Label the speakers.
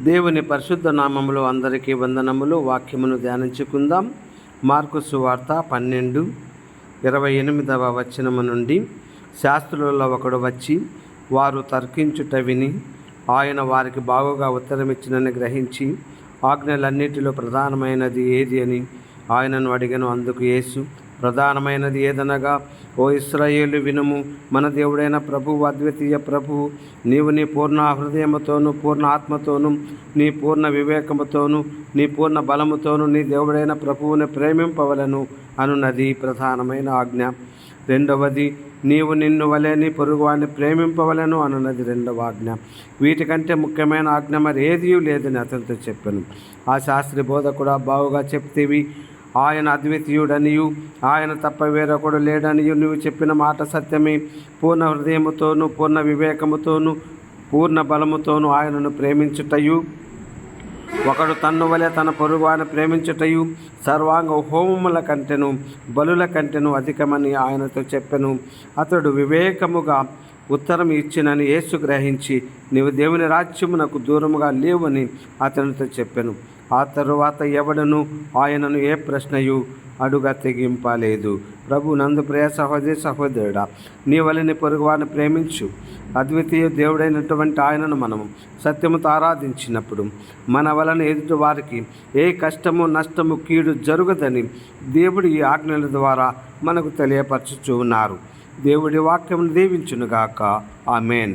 Speaker 1: దేవుని పరిశుద్ధ నామములు అందరికీ వందనములు. వాక్యమును ధ్యానించుకుందాం. మార్కు సువార్త పన్నెండు ఇరవై ఎనిమిదవ వచనము నుండి శాస్త్రులలో ఒకడు వచ్చి వారు తర్కించుట విని ఆయన వారికి బాగుగా ఉత్తరమిచ్చినని గ్రహించి ఆజ్ఞలన్నిటిలో ప్రధానమైనది ఏది అని ఆయనను అడిగను. అందుకు యేసు ప్రధానమైనది ఏదనగా ఓ ఇస్రాయేలు వినుము మన దేవుడైన ప్రభువు అద్వితీయ ప్రభువు నీవు నీ పూర్ణ హృదయముతోను పూర్ణ ఆత్మతోను నీ పూర్ణ వివేకముతోను నీ పూర్ణ బలముతోను నీ దేవుడైన ప్రభువుని ప్రేమింపవలను అనున్నది ప్రధానమైన ఆజ్ఞ. రెండవది నీవు నిన్ను వలె నీ పొరుగువాడిని ప్రేమింపవలను అన్నది రెండవ ఆజ్ఞ. వీటికంటే ముఖ్యమైన ఆజ్ఞ మరి ఏదీ లేదని అతనితో చెప్పాను. ఆ శాస్త్రి బోధ కూడా బావుగా చెప్తేవి ఆయన అద్వితీయుడనియు ఆయన తప్ప వేరొకడు లేడనియు. నువ్వు చెప్పిన మాట సత్యమే. పూర్ణ హృదయముతోను పూర్ణ వివేకముతోను పూర్ణ బలముతోనూ ఆయనను ప్రేమించుటయు. ఒకడు తన్ను వలె తన పొరుగువాని ప్రేమించుటయు. సర్వాంగ హోమముల కంటెను బలుల కంటెను అధికమని ఆయనతో చెప్పెను. అతడు వివేకముగా ఉత్తరం ఇచ్చినని యేసు గ్రహించి నీవు దేవుని రాజ్యమునకు దూరముగా లేవని అతనితో చెప్పాను. ఆ తరువాత ఎవడను ఆయనను ఏ ప్రశ్నయు అడుగ తెగింపలేదు. ప్రభు నందు ప్రియ సహోదరి సహోదరుడా నీ వలని పొరుగువారిని ప్రేమించు. అద్వితీయ దేవుడైనటువంటి ఆయనను మనము సత్యముతో ఆరాధించినప్పుడు మన వలన ఎదుటి వారికి ఏ కష్టము నష్టము కీడు జరుగదని దేవుడి ఈ ఆజ్ఞల ద్వారా మనకు తెలియపరచుచూ ఉన్నారు దేవుడి వాక్యమును దీవించునుగాక. ఆమెన్.